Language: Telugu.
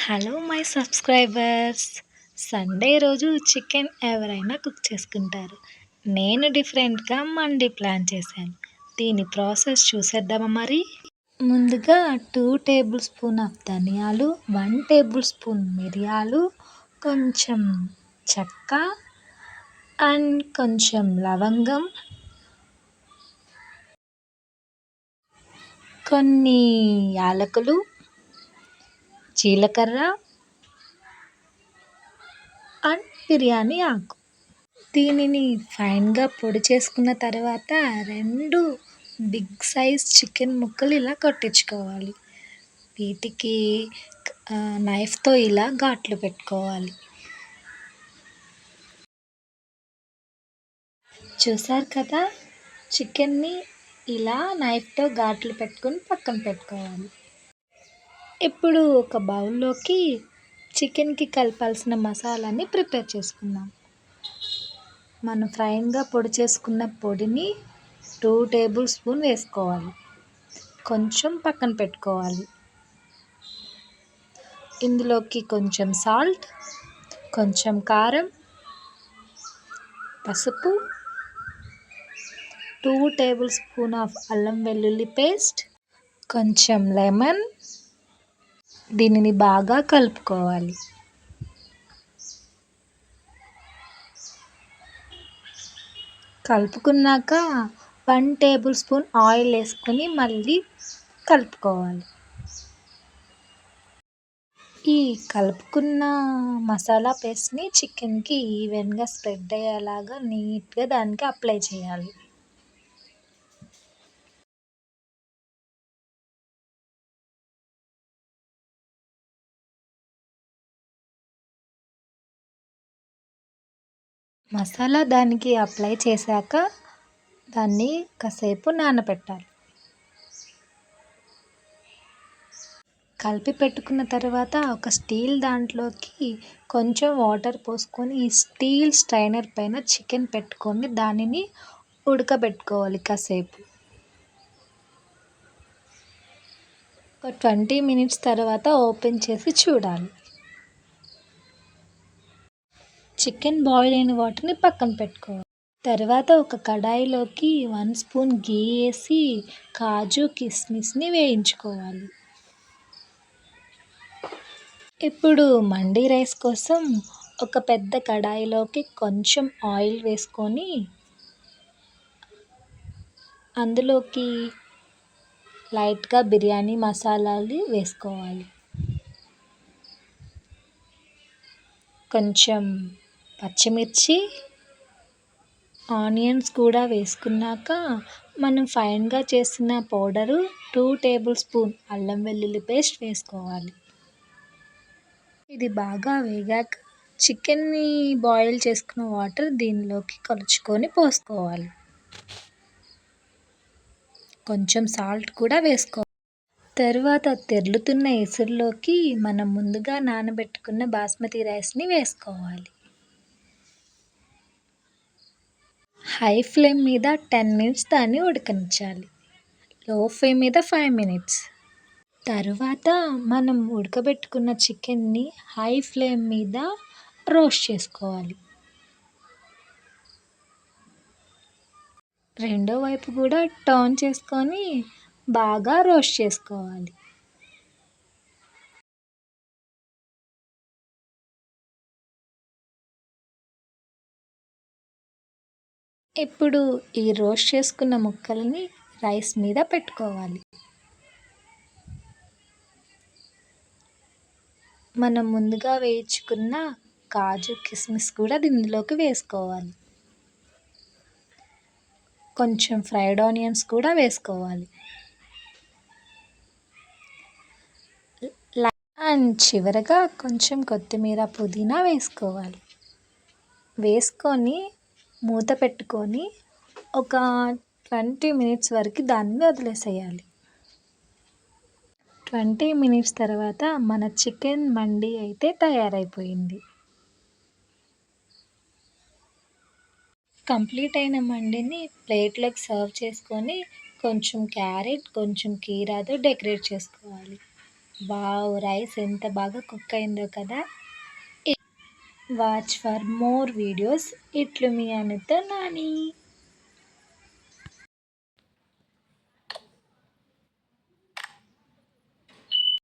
Hello my subscribers. సండే రోజు చికెన్ ఎవరైనా కుక్ చేసుకుంటారు. నేను డిఫరెంట్గా మండి ప్లాన్ చేశాను. దీని ప్రాసెస్ చూసేద్దామా మరి? ముందుగా టూ టేబుల్ స్పూన్ ఆఫ్ ధనియాలు వన్ టేబుల్ స్పూన్ మిరియాలు కొంచెం చెక్క అండ్ కొంచెం లవంగం. కొన్ని యాలకులు జీలకర్ర అండ్ బిర్యానీ ఆకు. దీనిని ఫైన్గా పొడి చేసుకున్న తర్వాత రెండు బిగ్ సైజ్ చికెన్ ముక్కలు ఇలా కొట్టించుకోవాలి. వీటికి నైఫ్తో ఇలా ఘాట్లు పెట్టుకోవాలి. చూసారు కదా? చికెన్ని ఇలా నైఫ్తో ఘాట్లు పెట్టుకొని పక్కన పెట్టుకోవాలి. ఇప్పుడు ఒక బౌల్లోకి చికెన్కి కలపాల్సిన మసాలాని ప్రిపేర్ చేసుకుందాం. మనం ఫ్రైన్గా పొడి చేసుకున్న పొడిని టూ టేబుల్ స్పూన్ వేసుకోవాలి. కొంచెం పక్కన పెట్టుకోవాలి. ఇందులోకి కొంచెం సాల్ట్ కొంచెం కారం పసుపు టూ టేబుల్ స్పూన్ ఆఫ్ అల్లం వెల్లుల్లి పేస్ట్ కొంచెం లెమన్ దీనిని బాగా కలుపుకోవాలి. కలుపుకున్నాక వన్ టేబుల్ స్పూన్ ఆయిల్ వేసుకొని మళ్ళీ కలుపుకోవాలి. ఈ కలుపుకున్న మసాలా పేస్ట్ని చికెన్కి ఈవెన్గా స్ప్రెడ్ అయ్యేలాగా నీట్గా దానికి అప్లై చేయాలి. మసాలా దానికి అప్లై చేశాక దాన్ని కాసేపు నానబెట్టాలి కలిపి పెట్టుకున్న తర్వాత ఒక స్టీల్ దాంట్లోకి కొంచెం వాటర్ పోసుకొని ఈ స్టీల్ స్ట్రైనర్ పైన చికెన్ పెట్టుకొని దానిని ఉడకబెట్టుకోవాలి కాసేపు. ఒక ట్వంటీ మినిట్స్ తర్వాత ఓపెన్ చేసి చూడాలి. చికెన్ బాయిల్ అయిన వాటర్ని పక్కన పెట్టుకోవాలి. తర్వాత ఒక కడాయిలోకి వన్ స్పూన్ గీ వేసి కాజు కిస్మిస్ని వేయించుకోవాలి. ఇప్పుడు మండీ రైస్ కోసం ఒక పెద్ద కడాయిలోకి కొంచెం ఆయిల్ వేసుకొని అందులోకి లైట్గా బిర్యానీ మసాలాలు వేసుకోవాలి. కొంచెం పచ్చిమిర్చి ఆనియన్స్ కూడా వేసుకున్నాక మనం ఫైన్గా చేసిన పౌడరు టూ టేబుల్ స్పూన్ అల్లం వెల్లుల్లి పేస్ట్ వేసుకోవాలి. ఇది బాగా వేగాక చికెన్ని బాయిల్ చేసుకున్న వాటర్ దీనిలోకి కలుచుకొని పోసుకోవాలి. కొంచెం సాల్ట్ కూడా వేసుకోవాలి. తర్వాత తెరులుతున్న ఎసురులోకి మనం ముందుగా నానబెట్టుకున్న బాస్మతి రైస్ని వేసుకోవాలి. హై ఫ్లేమ్ మీద టెన్ మినిట్స్ దాన్ని ఉడకనించాలి లో ఫ్లేమ్ మీద ఫైవ్ మినిట్స్. తరువాత మనం ఉడకబెట్టుకున్న చికెన్ని హై ఫ్లేమ్ మీద రోస్ట్ చేసుకోవాలి. రెండో వైపు కూడా టర్న్ చేసుకొని బాగా రోస్ట్ చేసుకోవాలి. ఇప్పుడు ఈ రోస్ట్ చేసుకున్న ముక్కలని రైస్ మీద పెట్టుకోవాలి. మనం ముందుగా వేయించుకున్న కాజు కిస్మిస్ కూడా దీనిలోకి వేసుకోవాలి. కొంచెం ఫ్రైడ్ ఆనియన్స్ కూడా వేసుకోవాలి. అండ్ చివరగా కొంచెం కొత్తిమీర పుదీనా వేసుకోవాలి. వేసుకొని మూత పెట్టుకొని ఒక ట్వంటీ మినిట్స్ వరకు దాన్ని వదిలేసేయాలి. ట్వంటీ మినిట్స్ తర్వాత మన చికెన్ మండి అయితే తయారైపోయింది. కంప్లీట్ అయిన మండిని ప్లేట్లోకి సర్వ్ చేసుకొని కొంచెం క్యారెట్ కొంచెం కీరాతో డెకరేట్ చేసుకోవాలి. వావ్ రైస్ ఎంత బాగా కుక్ అయిందో కదా! వాచ్ ఫర్ మోర్ వీడియోస్ ఇట్లు మీ అనిత నాని